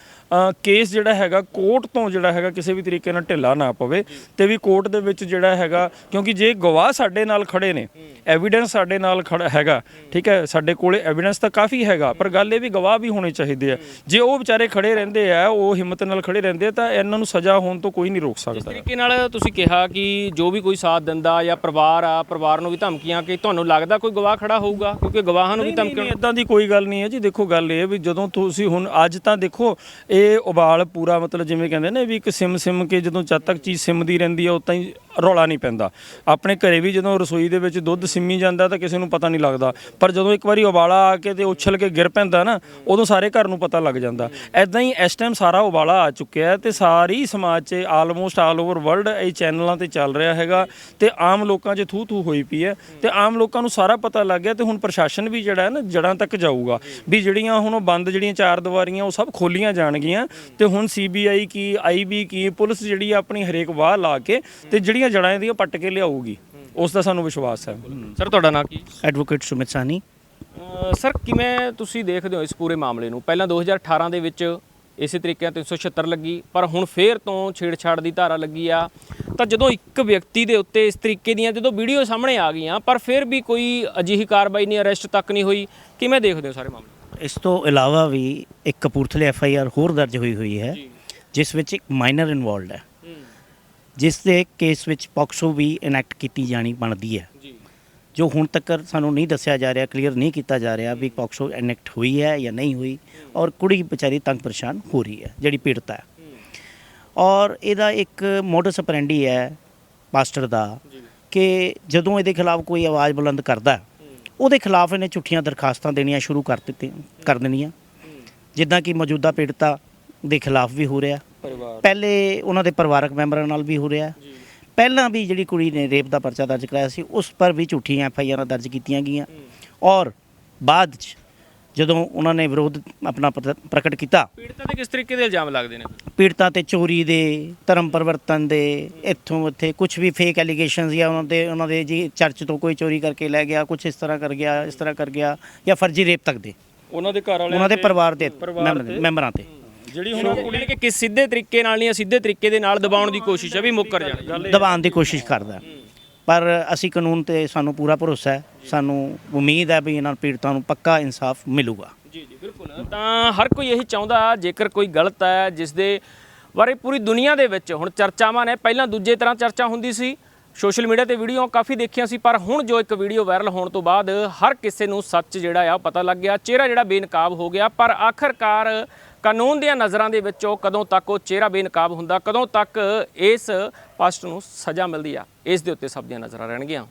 ਕੇਸ ਜਿਹੜਾ ਹੈਗਾ ਕੋਰਟ ਤੋਂ ਜਿਹੜਾ ਹੈਗਾ ਕਿਸੇ ਵੀ ਤਰੀਕੇ ਨਾਲ ਢਿੱਲਾ ਨਾ ਪਵੇ। ਤੇ ਵੀ ਕੋਰਟ ਦੇ ਵਿੱਚ ਜਿਹੜਾ ਹੈਗਾ, ਕਿਉਂਕਿ ਜੇ ਗਵਾਹ ਸਾਡੇ ਨਾਲ ਖੜੇ ਨੇ ਐਵੀਡੈਂਸ ਸਾਡੇ ਨਾਲ ਖੜਾ ਹੈਗਾ, ਠੀਕ ਹੈ, ਸਾਡੇ ਕੋਲੇ ਐਵੀਡੈਂਸ ਤਾਂ ਕਾਫੀ ਹੈਗਾ, ਪਰ ਗੱਲ ਇਹ ਵੀ ਗਵਾਹ ਵੀ ਹੋਣੇ ਚਾਹੀਦੇ ਆ। ਜੇ ਉਹ ਵਿਚਾਰੇ ਖੜੇ ਰਹਿੰਦੇ ਆ, ਉਹ ਹਿੰਮਤ ਨਾਲ ਖੜੇ ਰਹਿੰਦੇ ਆ, ਤਾਂ ਇਹਨਾਂ ਨੂੰ ਸਜ਼ਾ ਹੋਣ ਤੋਂ ਕੋਈ ਨਹੀਂ ਰੋਕ ਸਕਦਾ। ਤਰੀਕੇ ਨਾਲ ਤੁਸੀਂ ਕਿਹਾ ਕਿ ਜੋ ਵੀ ਕੋਈ ਸਾਥ ਦਿੰਦਾ ਜਾਂ ਪਰਿਵਾਰ ਆ ਪਰਿਵਾਰ ਨੂੰ ਵੀ ਧਮਕੀਆਂ ਕਿ ਤੁਹਾਨੂੰ ਲੱਗਦਾ ਕੋਈ ਗਵਾਹ ਖੜਾ ਹੋਊਗਾ? ਕਿਉਂਕਿ ਗਵਾਹਾਂ ਨੂੰ ਵੀ ਧਮਕੀਆਂ ਨਹੀਂ ਇਦਾਂ ਦੀ ਕੋਈ ਗੱਲ ਨਹੀਂ ਹੈ ਜੀ। ਦੇਖੋ ਗੱਲ ਇਹ ਵੀ ਜਦੋਂ ਤੁਸੀਂ ਹੁਣ ਅੱਜ ਤਾਂ ਦੇਖੋ ਇਹ ਉਬਾਲ ਪੂਰਾ ਮਤਲਬ ਜਿਵੇਂ ਕਹਿੰਦੇ ਨੇ ਵੀ ਇੱਕ ਸਿਮ ਸਿਮ ਕੇ ਜਦੋਂ ਜਦ ਤੱਕ ਚੀਜ਼ ਸਿਮਦੀ ਰਹਿੰਦੀ ਹੈ ਉਤਾਂ ਹੀ ਰੌਲਾ ਨਹੀਂ ਪੈਂਦਾ। ਆਪਣੇ ਘਰੇ ਵੀ ਜਦੋਂ ਰਸੋਈ ਦੇ ਵਿੱਚ ਦੁੱਧ ਸਿਮੀ ਜਾਂਦਾ ਤਾਂ ਕਿਸੇ ਨੂੰ ਪਤਾ ਨਹੀਂ ਲੱਗਦਾ। ਪਰ ਜਦੋਂ ਇੱਕ ਵਾਰੀ ਉਬਾਲਾ ਆ ਕੇ ਤੇ ਉਛਲ ਕੇ ਗਿਰ ਪੈਂਦਾ ਨਾ ਉਦੋਂ ਸਾਰੇ ਘਰ ਨੂੰ ਪਤਾ ਲੱਗ ਜਾਂਦਾ। ਐਦਾਂ ਹੀ ਇਸ ਟਾਈਮ ਸਾਰਾ ਉਬਾਲਾ ਆ ਚੁੱਕਿਆ ਹੈ ਤੇ ਸਾਰੀ ਸਮਾਜ 'ਚ ਆਲਮੋਸਟ ਆਲ ਓਵਰ ਵਰਲਡ ਇਹ ਚੈਨਲਾਂ ਤੇ ਚੱਲ ਰਿਹਾ ਹੈਗਾ ਤੇ ਆਮ ਲੋਕਾਂ 'ਚ ਥੂ ਥੂ ਹੋਈ ਪਈ ਹੈ ਤੇ ਆਮ ਲੋਕਾਂ ਨੂੰ ਸਾਰਾ ਪਤਾ ਲੱਗ ਗਿਆ ਤੇ ਹੁਣ ਪ੍ਰਸ਼ਾਸਨ ਵੀ ਜਿਹੜਾ ਹੈ ਨਾ ਜੜਾਂ ਤੱਕ ਜਾਊਗਾ ਵੀ ਜਿਹੜੀਆਂ ਹੁਣ ਉਹ ਬੰਦ ਜਿਹੜੀਆਂ ਚਾਰ ਦੀਵਾਰੀਆਂ ਉਹ ਸਭ ਖੋਲੀਆਂ ਜਾਣਗੀਆਂ ਤੇ ਹੁਣ ਸੀਬੀਆਈ ਕੀ ਆਈਬੀ ਕੀ ਪੁਲਿਸ ਜਿਹੜੀ ਆ ਆਪਣੀ ਹਰੇਕ ਵਾਹ ਲਾ ਕੇ ਤੇ ਜਿਹੜੀਆਂ ਜੜਾਂ ਇਹਦੀਆਂ ਪੱਟ ਕੇ ਲਿਆਊਗੀ ਉਸ ਦਾ ਸਾਨੂੰ ਵਿਸ਼ਵਾਸ ਹੈ। ਸਰ ਤੁਹਾਡਾ ਨਾਂ ਕੀ? ਐਡਵੋਕੇਟ ਸੁਮਿਤ ਸਾਨੀ ਸਰ ਕਿਵੇਂ ਤੁਸੀਂ ਦੇਖਦੇ ਹੋ ਇਸ ਪੂਰੇ ਮਾਮਲੇ ਨੂੰ? ਪਹਿਲਾਂ 2018 ਦੇ ਵਿੱਚ ਇਸੇ ਤਰੀਕੇ ਨਾਲ 376 ਲੱਗੀ ਪਰ ਹੁਣ ਫੇਰ ਤੋਂ ਛੇੜਛਾੜ ਦੀ ਧਾਰਾ ਲੱਗੀ ਆ। ਤਾਂ ਜਦੋਂ ਇੱਕ ਵਿਅਕਤੀ ਦੇ ਉੱਤੇ ਇਸ ਤਰੀਕੇ ਦੀਆਂ ਜਦੋਂ ਵੀਡੀਓ ਸਾਹਮਣੇ ਆ ਗਈਆਂ ਪਰ ਫਿਰ ਵੀ ਕੋਈ ਅਜਿਹੀ ਕਾਰਵਾਈ ਨਹੀਂ ਅਰੈਸਟ ਤੱਕ ਨਹੀਂ ਹੋਈ। ਕਿਵੇਂ ਦੇਖਦੇ ਹੋ ਸਾਰੇ ਮਾਮਲੇ? ਇਸ ਤੋਂ ਇਲਾਵਾ ਵੀ ਇੱਕ ਕਪੂਰਥਲੇ ਐਫ ਆਈ ਆਰ ਹੋਰ ਦਰਜ ਹੋਈ ਹੋਈ ਹੈ ਜਿਸ ਵਿੱਚ ਇੱਕ ਮਾਈਨਰ ਇਨਵੋਲਡ ਹੈ। ਜਿਸ ਦੇ ਕੇਸ ਵਿੱਚ ਪੌਕਸੋ ਵੀ ਇਨੈਕਟ ਕੀਤੀ ਜਾਣੀ ਬਣਦੀ ਹੈ। ਜੀ ਹੁਣ ਤੱਕ ਸਾਨੂੰ ਨਹੀਂ ਦੱਸਿਆ ਜਾ ਰਿਹਾ ਕਲੀਅਰ ਨਹੀਂ ਕੀਤਾ ਜਾ ਰਿਹਾ ਵੀ ਪੌਕਸੋ ਇਨੈਕਟ ਹੋਈ ਹੈ ਜਾਂ ਨਹੀਂ ਹੋਈ ਔਰ ਕੁੜੀ ਵਿਚਾਰੀ ਤੰਗ ਪਰੇਸ਼ਾਨ ਹੋ ਰਹੀ ਹੈ ਜਿਹੜੀ ਪੀੜਤਾ ਹੈ। ਔਰ ਇਹਦਾ ਇੱਕ ਮੋਡਸ ਅਪਰੈਂਡੀ ਹੈ ਪਾਸਟਰ ਦਾ ਕਿ ਜਦੋਂ ਇਹਦੇ ਖਿਲਾਫ ਕੋਈ ਆਵਾਜ਼ ਬੁਲੰਦ ਕਰਦਾ ਉਹਦੇ ਖਿਲਾਫ ਇਹਨੇ ਝੂਠੀਆਂ ਦਰਖਾਸਤਾਂ ਦੇਣੀਆਂ ਸ਼ੁਰੂ ਕਰ ਦਿੱਤੀਆਂ ਕਰ ਦੇਣੀਆਂ। ਜਿੱਦਾਂ ਕਿ ਮੌਜੂਦਾ ਪੀੜਤਾ ਦੇ ਖਿਲਾਫ ਵੀ ਹੋ ਰਿਹਾ। ਪਹਿਲੇ ਉਹਨਾਂ ਦੇ ਪਰਿਵਾਰਕ ਮੈਂਬਰਾਂ ਨਾਲ ਵੀ ਹੋ ਰਿਹਾ। ਪਹਿਲਾਂ ਵੀ ਜਿਹੜੀ ਕੁੜੀ ਨੇ ਰੇਪ ਦਾ ਪਰਚਾ ਦਰਜ ਕਰਾਇਆ ਸੀ ਉਸ ਪਰ ਵੀ ਝੂਠੀਆਂ ਐਫ ਆਈ ਆਰਾਂ ਦਰਜ ਕੀਤੀਆਂ ਗਈਆਂ। ਔਰ ਬਾਅਦ ਚ ਜਦੋਂ ਉਹਨਾਂ ਨੇ ਵਿਰੋਧ ਆਪਣਾ ਪ੍ਰਗਟ ਕੀਤਾ। ਪੀੜਤਾਂ ਤੇ ਕਿਸ ਤਰੀਕੇ ਦੇ ਇਲਜ਼ਾਮ ਲੱਗਦੇ ਨੇ? ਪੀੜਤਾਂ ਤੇ ਚੋਰੀ ਦੇ ਧਰਮ ਪਰਿਵਰਤਨ ਦੇ ਇੱਥੋਂ ਉੱਥੇ ਕੁਝ ਵੀ ਫੇਕ ਐਲੀਗੇਸ਼ਨਸ ਜਾਂ ਉਹਨਾਂ ਦੇ ਉਹਨਾਂ ਦੇ ਜੀ ਚਰਚ ਤੋਂ ਕੋਈ ਚੋਰੀ ਕਰਕੇ ਲੈ ਗਿਆ ਕੁਝ ਇਸ ਤਰ੍ਹਾਂ ਕਰ ਗਿਆ ਇਸ ਤਰ੍ਹਾਂ ਕਰ ਗਿਆ ਜਾਂ ਫਰਜ਼ੀ ਰੇਪ ਤੱਕ ਦੇ। ਉਹਨਾਂ ਦੇ ਘਰ ਵਾਲਿਆਂ ਉਹਨਾਂ ਦੇ ਪਰਿਵਾਰ ਦੇ ਮੈਂਬਰਾਂ ਤੇ। ਜਿਹੜੀ ਹੁਣ ਕੁੜੀ ਕਿ ਕਿਸ ਸਿੱਧੇ ਤਰੀਕੇ ਨਾਲ ਨਹੀਂ ਸਿੱਧੇ ਤਰੀਕੇ ਦੇ ਨਾਲ ਦਬਾਉਣ ਦੀ ਕੋਸ਼ਿਸ਼ ਹੈ ਵੀ ਮੁੱਕਰ ਜਾਣ। ਦਬਾਉਣ ਦੀ ਕੋਸ਼ਿਸ਼ ਕਰਦਾ। ਪਰ ਅਸੀਂ ਕਾਨੂੰਨ ਤੇ ਸਾਨੂੰ ਪੂਰਾ ਭਰੋਸਾ ਹੈ। ਸਾਨੂੰ ਉਮੀਦ ਹੈ ਵੀ ਇਹਨਾਂ ਪੀੜਤਾਂ ਨੂੰ ਪੱਕਾ ਇਨਸਾਫ ਮਿਲੂਗਾ। ਜੀ ਜੀ ਬਿਲਕੁਲ। ਤਾਂ ਹਰ ਕੋਈ ਇਹੀ ਚਾਹੁੰਦਾ ਜੇਕਰ ਕੋਈ ਗਲਤ ਹੈ ਜਿਸ ਦੇ ਬਾਰੇ ਪੂਰੀ ਦੁਨੀਆ ਦੇ ਵਿੱਚ ਹੁਣ ਚਰਚਾਵਾਂ ਨੇ ਪਹਿਲਾਂ ਦੂਜੇ ਤਰ੍ਹਾਂ ਚਰਚਾ ਹੁੰਦੀ ਸੀ। ਸੋਸ਼ਲ ਮੀਡੀਆ ਤੇ ਵੀਡੀਓ ਕਾਫੀ ਦੇਖੀਆਂ ਸੀ ਪਰ ਹੁਣ ਜੋ ਇੱਕ ਵੀਡੀਓ ਵਾਇਰਲ ਹੋਣ ਤੋਂ ਬਾਅਦ ਹਰ ਕਿਸੇ ਨੂੰ ਸੱਚ ਜਿਹੜਾ ਆ ਉਹ ਪਤਾ ਲੱਗ ਗਿਆ। ਚਿਹਰਾ ਜਿਹੜਾ ਬੇਨਕਾਬ ਹੋ ਗਿਆ ਪਰ ਆਖਰਕਾਰ ਕਾਨੂੰਨ ਦੀਆਂ ਨਜ਼ਰਾਂ ਦੇ ਵਿੱਚੋਂ ਕਦੋਂ ਤੱਕ ਉਹ ਚਿਹਰਾ ਬੇਨਕਾਬ ਹੁੰਦਾ, ਕਦੋਂ ਤੱਕ ਇਸ ਪਸਟ ਨੂੰ ਸਜ਼ਾ ਮਿਲਦੀ ਆ, ਇਸ ਦੇ ਉੱਤੇ ਸਭ ਦੀਆਂ ਨਜ਼ਰਾਂ ਰਹਿਣਗੀਆਂ।